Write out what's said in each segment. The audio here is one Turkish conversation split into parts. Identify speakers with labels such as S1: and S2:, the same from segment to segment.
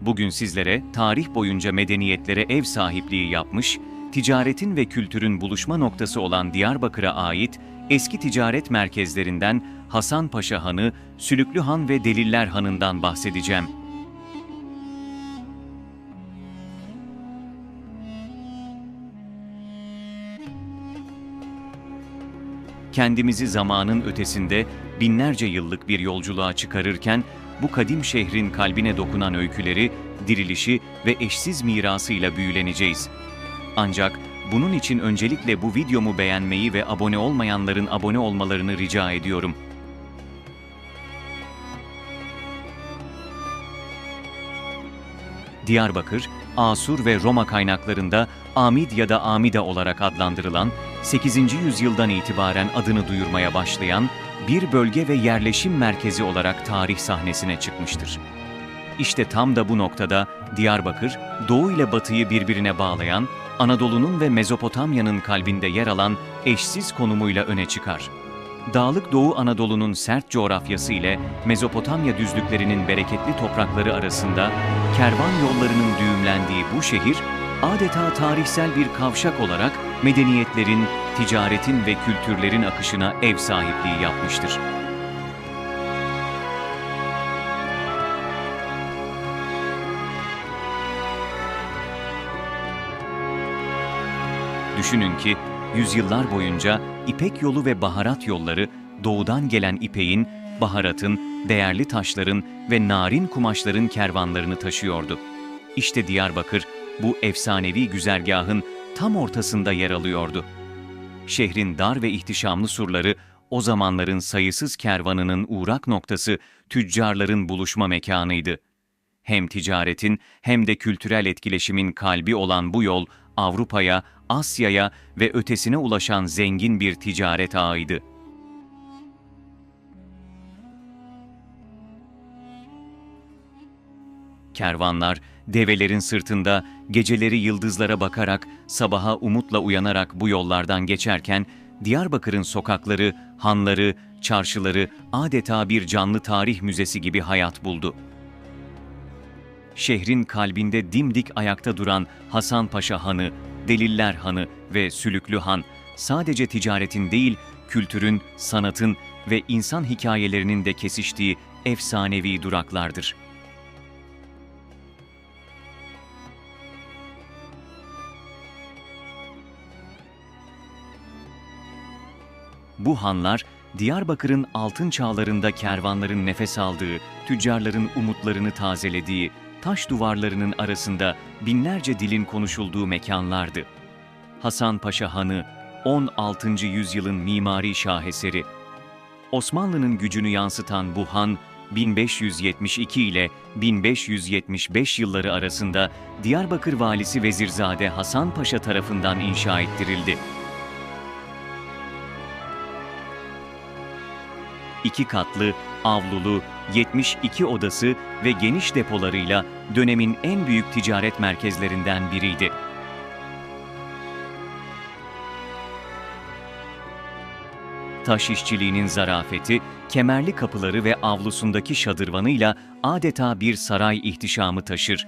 S1: Bugün sizlere tarih boyunca medeniyetlere ev sahipliği yapmış, ticaretin ve kültürün buluşma noktası olan Diyarbakır'a ait eski ticaret merkezlerinden Hasanpaşa Hanı, Sülüklü Han ve Deliller Hanı'ndan bahsedeceğim. kendimizi zamanın ötesinde binlerce yıllık bir yolculuğa çıkarırken bu kadim şehrin kalbine dokunan öyküleri, dirilişi ve eşsiz mirasıyla büyüleneceğiz. Ancak bunun için öncelikle bu videomu beğenmeyi ve abone olmayanların abone olmalarını rica ediyorum. Diyarbakır, Asur ve Roma kaynaklarında Amid ya da Amida olarak adlandırılan, 8. yüzyıldan itibaren adını duyurmaya başlayan bir bölge ve yerleşim merkezi olarak tarih sahnesine çıkmıştır. İşte tam da bu noktada Diyarbakır, Doğu ile Batı'yı birbirine bağlayan, Anadolu'nun ve Mezopotamya'nın kalbinde yer alan eşsiz konumuyla öne çıkar. Dağlık Doğu Anadolu'nun sert coğrafyası ile Mezopotamya düzlüklerinin bereketli toprakları arasında kervan yollarının düğümlendiği bu şehir, adeta tarihsel bir kavşak olarak medeniyetlerin, ticaretin ve kültürlerin akışına ev sahipliği yapmıştır. Düşünün ki yüzyıllar boyunca İpek yolu ve baharat yolları doğudan gelen ipeğin, baharatın, değerli taşların ve narin kumaşların kervanlarını taşıyordu. İşte Diyarbakır bu efsanevi güzergahın tam ortasında yer alıyordu. Şehrin dar ve ihtişamlı surları o zamanların sayısız kervanının uğrak noktası, tüccarların buluşma mekanıydı. Hem ticaretin hem de kültürel etkileşimin kalbi olan bu yol Avrupa'ya, Asya'ya ve ötesine ulaşan zengin bir ticaret ağıydı. Kervanlar develerin sırtında geceleri yıldızlara bakarak sabaha umutla uyanarak bu yollardan geçerken Diyarbakır'ın sokakları, hanları, çarşıları adeta bir canlı tarih müzesi gibi hayat buldu. Şehrin kalbinde dimdik ayakta duran Hasan Paşa Hanı, Deliller Hanı ve Sülüklü Han sadece ticaretin değil, kültürün, sanatın ve insan hikayelerinin de kesiştiği efsanevi duraklardır. Bu hanlar Diyarbakır'ın altın çağlarında kervanların nefes aldığı, tüccarların umutlarını tazelediği, taş duvarlarının arasında binlerce dilin konuşulduğu mekanlardı. Hasan Paşa Hanı 16. yüzyılın mimari şaheseri. Osmanlı'nın gücünü yansıtan bu han 1572 ile 1575 yılları arasında Diyarbakır valisi Vezirzade Hasan Paşa tarafından inşa ettirildi. İki katlı, avlulu, 72 odası ve geniş depolarıyla dönemin en büyük ticaret merkezlerinden biriydi. Taş işçiliğinin zarafeti, kemerli kapıları ve avlusundaki şadırvanıyla adeta bir saray ihtişamı taşır.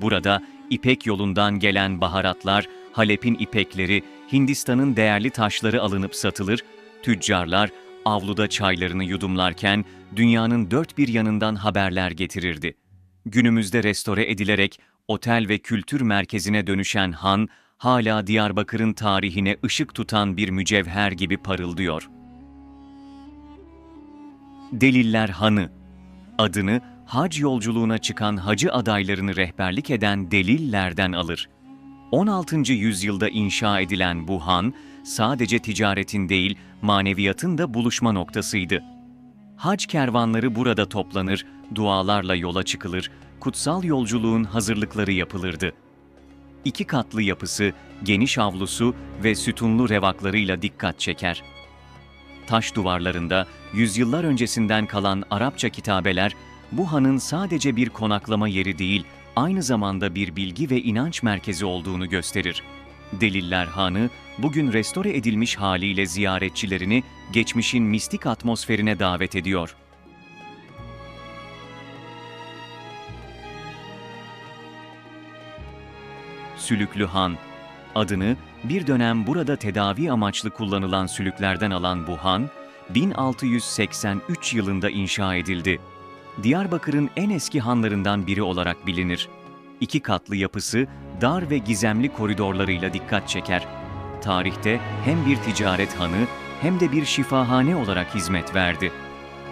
S1: Burada İpek yolundan gelen baharatlar, Halep'in ipekleri, Hindistan'ın değerli taşları alınıp satılır, tüccarlar avluda çaylarını yudumlarken dünyanın dört bir yanından haberler getirirdi. Günümüzde restore edilerek otel ve kültür merkezine dönüşen han, hala Diyarbakır'ın tarihine ışık tutan bir mücevher gibi parıldıyor. Deliller Hanı adını hac yolculuğuna çıkan hacı adaylarını rehberlik eden delillerden alır. 16. yüzyılda inşa edilen bu han, sadece ticaretin değil, maneviyatın da buluşma noktasıydı. Hac kervanları burada toplanır, dualarla yola çıkılır, kutsal yolculuğun hazırlıkları yapılırdı. İki katlı yapısı, geniş avlusu ve sütunlu revaklarıyla dikkat çeker. Taş duvarlarında yüzyıllar öncesinden kalan Arapça kitabeler, bu hanın sadece bir konaklama yeri değil, aynı zamanda bir bilgi ve inanç merkezi olduğunu gösterir. Deliller Hanı, bugün restore edilmiş haliyle ziyaretçilerini geçmişin mistik atmosferine davet ediyor. Sülüklü Han. Adını bir dönem burada tedavi amaçlı kullanılan sülüklerden alan bu han, 1683 yılında inşa edildi. Diyarbakır'ın en eski hanlarından biri olarak bilinir. İki katlı yapısı dar ve gizemli koridorlarıyla dikkat çeker. Tarihte hem bir ticaret hanı hem de bir şifahane olarak hizmet verdi.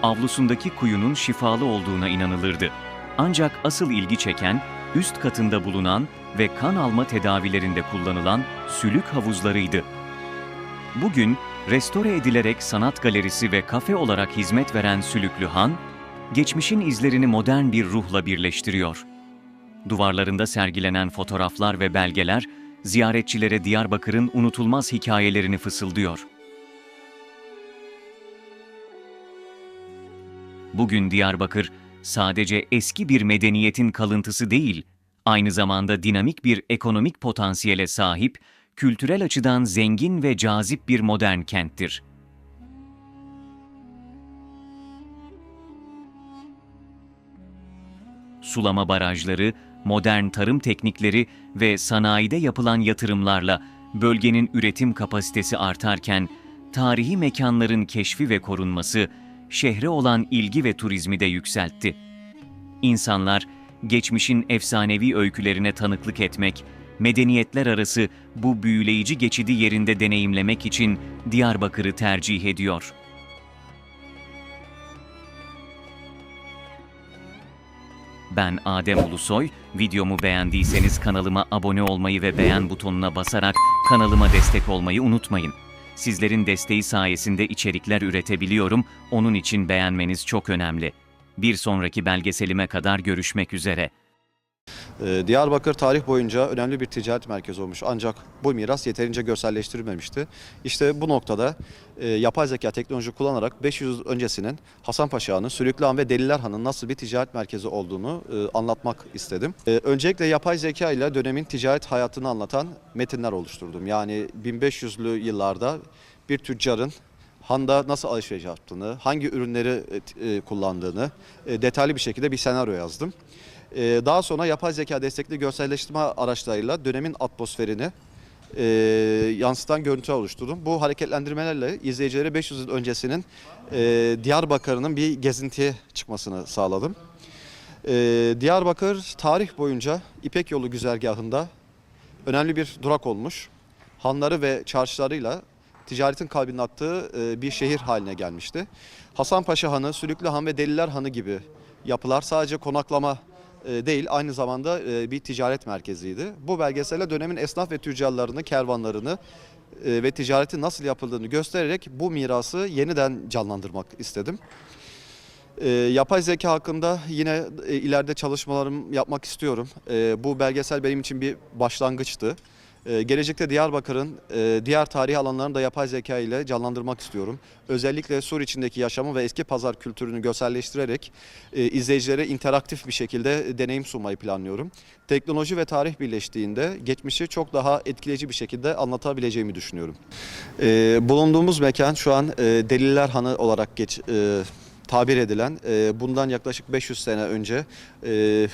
S1: Avlusundaki kuyunun şifalı olduğuna inanılırdı. Ancak asıl ilgi çeken üst katında bulunan ve kan alma tedavilerinde kullanılan sülük havuzlarıydı. Bugün restore edilerek sanat galerisi ve kafe olarak hizmet veren Sülüklü Han, geçmişin izlerini modern bir ruhla birleştiriyor. Duvarlarında sergilenen fotoğraflar ve belgeler, ziyaretçilere Diyarbakır'ın unutulmaz hikayelerini fısıldıyor. Bugün Diyarbakır sadece eski bir medeniyetin kalıntısı değil, aynı zamanda dinamik bir ekonomik potansiyele sahip, kültürel açıdan zengin ve cazip bir modern kenttir. Sulama barajları, modern tarım teknikleri ve sanayide yapılan yatırımlarla bölgenin üretim kapasitesi artarken tarihi mekanların keşfi ve korunması şehre olan ilgi ve turizmi de yükseltti. İnsanlar geçmişin efsanevi öykülerine tanıklık etmek, medeniyetler arası bu büyüleyici geçidi yerinde deneyimlemek için Diyarbakır'ı tercih ediyor. Ben Adem Ulusoy. Videomu beğendiyseniz kanalıma abone olmayı ve beğen butonuna basarak kanalıma destek olmayı unutmayın. Sizlerin desteği sayesinde içerikler üretebiliyorum. Onun için beğenmeniz çok önemli. Bir sonraki belgeselime kadar görüşmek üzere.
S2: Ee, Diyarbakır tarih boyunca önemli bir ticaret merkezi olmuş ancak bu miras yeterince görselleştirilmemişti. İşte bu noktada e, yapay zeka teknoloji kullanarak 500 yıl öncesinin Hasanpaşa Hanı, Sülüklü Han ve Deliler Han'ın nasıl bir ticaret merkezi olduğunu e, anlatmak istedim. E, öncelikle yapay zeka ile dönemin ticaret hayatını anlatan metinler oluşturdum. Yani 1500'lü yıllarda bir tüccarın Han'da nasıl alışveriş yaptığını, hangi ürünleri kullandığını detaylı bir şekilde bir senaryo yazdım. Ee, daha sonra yapay zeka destekli görselleştirme araçlarıyla dönemin atmosferini e, yansıtan görüntü oluşturdum. Bu hareketlendirmelerle izleyicilere 500 yıl öncesinin e, Diyarbakır'ın bir gezintiye çıkmasını sağladım. E, Diyarbakır tarih boyunca İpek Yolu güzergahında önemli bir durak olmuş. Hanları ve çarşılarıyla ticaretin kalbini attığı e, bir şehir haline gelmişti. Hasanpaşa Hanı, Sülüklü Han ve Deliler Hanı gibi yapılar sadece konaklama değil aynı zamanda e, bir ticaret merkeziydi. Bu belgeselle dönemin esnaf ve tüccarlarını, kervanlarını e, ve ticareti nasıl yapıldığını göstererek bu mirası yeniden canlandırmak istedim. E, yapay zeka hakkında yine e, ileride çalışmalarım yapmak istiyorum. E, bu belgesel benim için bir başlangıçtı. E, gelecekte Diyarbakır'ın e, diğer tarihi alanlarını da yapay zeka ile canlandırmak istiyorum. Özellikle Sur içindeki yaşamı ve eski pazar kültürünü görselleştirerek e, izleyicilere interaktif bir şekilde deneyim sunmayı planlıyorum. Teknoloji ve tarih birleştiğinde geçmişi çok daha etkileyici bir şekilde anlatabileceğimi düşünüyorum. E, bulunduğumuz mekan şu an Deliler Hanı olarak geç, tabir edilen e, bundan yaklaşık 500 sene önce e,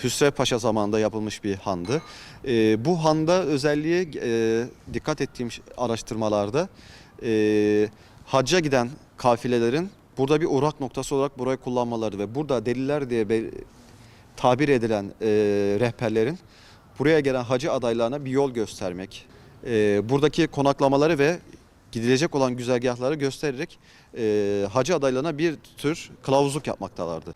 S2: Hüsrev Paşa zamanında yapılmış bir handı. E, bu handa özelliği e, dikkat ettiğim araştırmalarda e, hacca giden kafilelerin burada bir uğrak noktası olarak burayı kullanmaları ve burada deliler diye tabir edilen e, rehberlerin buraya gelen hacı adaylarına bir yol göstermek, e, buradaki konaklamaları ve gidilecek olan güzergahları göstererek e, hacı adaylarına bir tür kılavuzluk yapmaktalardı.